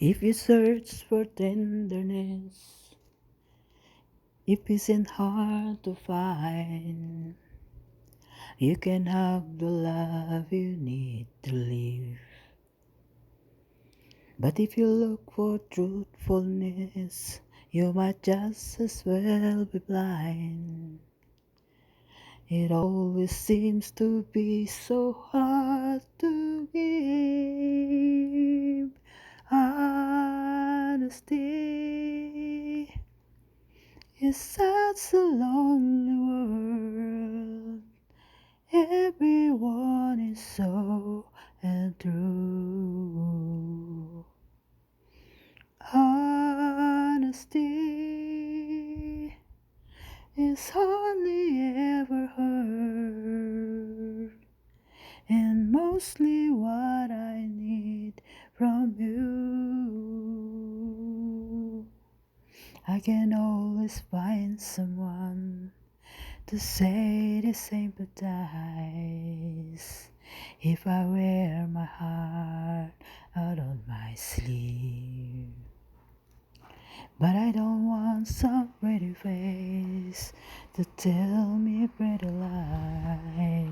If you search for tenderness, it isn't hard to find. You can have the love you need to live. But if you look for truthfulness, you might just as well be blind. It always seems to be so hard to give honesty. It's such a lonely world. Everyone is so untrue. Honesty is hardly ever heard, and mostly what I I can always find someone to say they sympathize if I wear my heart out on my sleeve. But I don't want some pretty face to tell me pretty lies.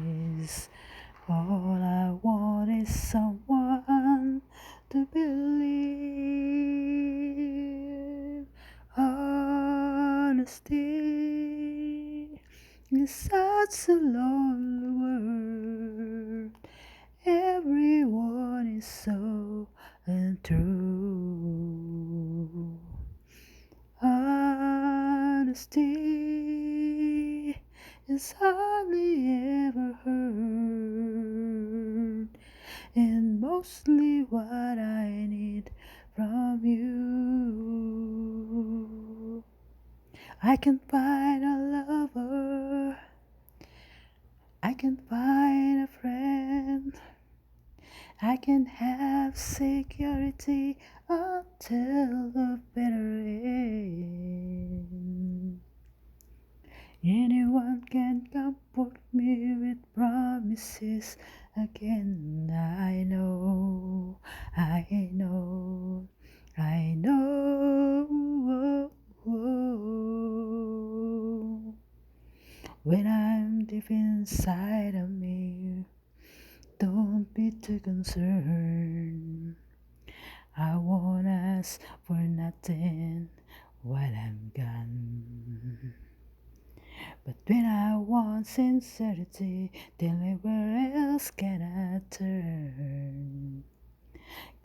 All I want is someone to believe. Honesty is such a lonely world. Everyone is so untrue. Honesty is hardly ever heard, and mostly what I need from you. I can find a lover, I can find a friend. I can have security until the bitter end. Anyone can comfort me with promises again. I know, I know, I know. When I'm deep inside of me. Don't be too concerned. I won't ask for nothing while I'm gone. But when I want sincerity, me where else can I turn?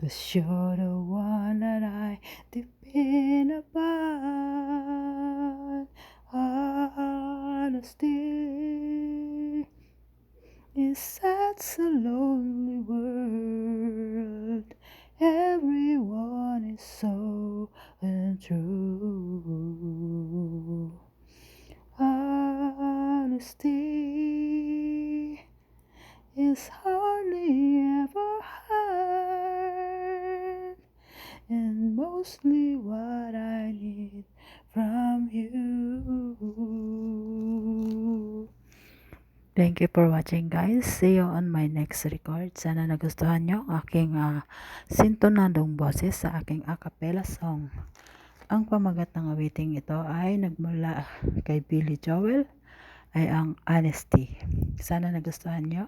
Cause you're the one that I depend upon. Honesty is such a lonely world. Everyone is so untrue. Honesty is hardly ever hard, and mostly what Thank you for watching guys. See you on my next record. Sana nagustuhan nyo ang aking uh, sintonadong boses sa aking acapella song. Ang pamagat ng awiting ito ay nagmula kay Billy Joel ay ang honesty. Sana nagustuhan nyo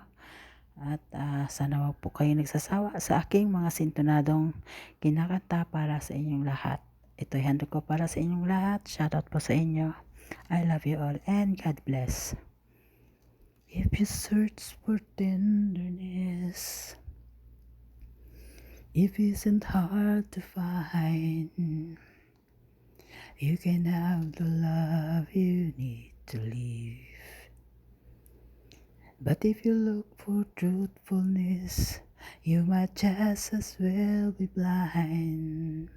at uh, sana wag po kayo nagsasawa sa aking mga sintonadong kinakanta para sa inyong lahat. Ito'y handa ko para sa inyong lahat. Shoutout po sa inyo. I love you all and God bless. If you search for tenderness, if it isn't hard to find, you can have the love you need to live. But if you look for truthfulness, you might just as well be blind.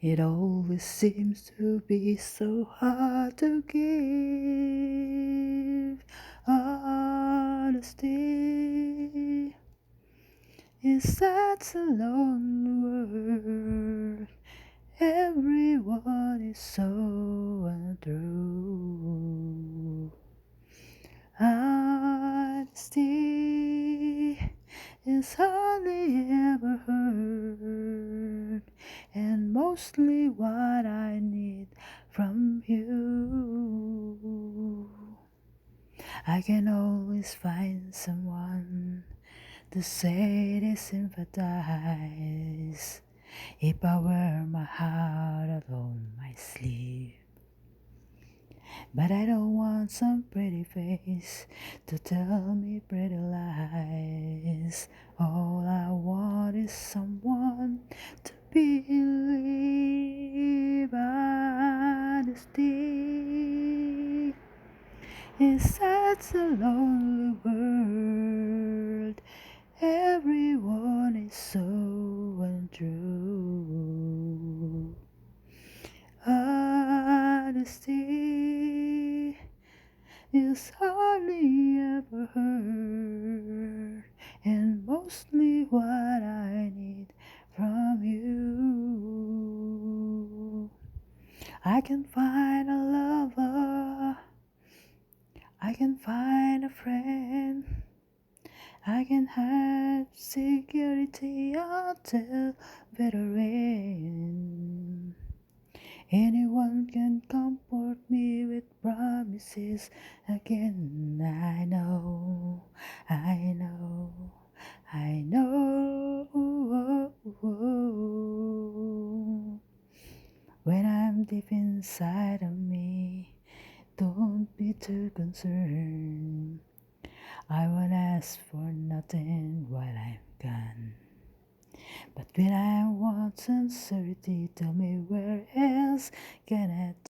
It always seems to be so hard to give honesty. Is such a lonely world. Everyone is so untrue. Honesty is hardly ever heard mostly what I need from you. I can always find someone to say they sympathize if I wear my heart on my sleeve. But I don't want some pretty face to tell me pretty lies. All I want is someone to believe. It's such a lonely world. I can find a lover, I can find a friend. I can have security until veteran. Anyone can comfort me with promises again. I know, inside of me, don't be too concerned. I won't ask for nothing while I'm gone. But when I want sincerity, tell me where else can I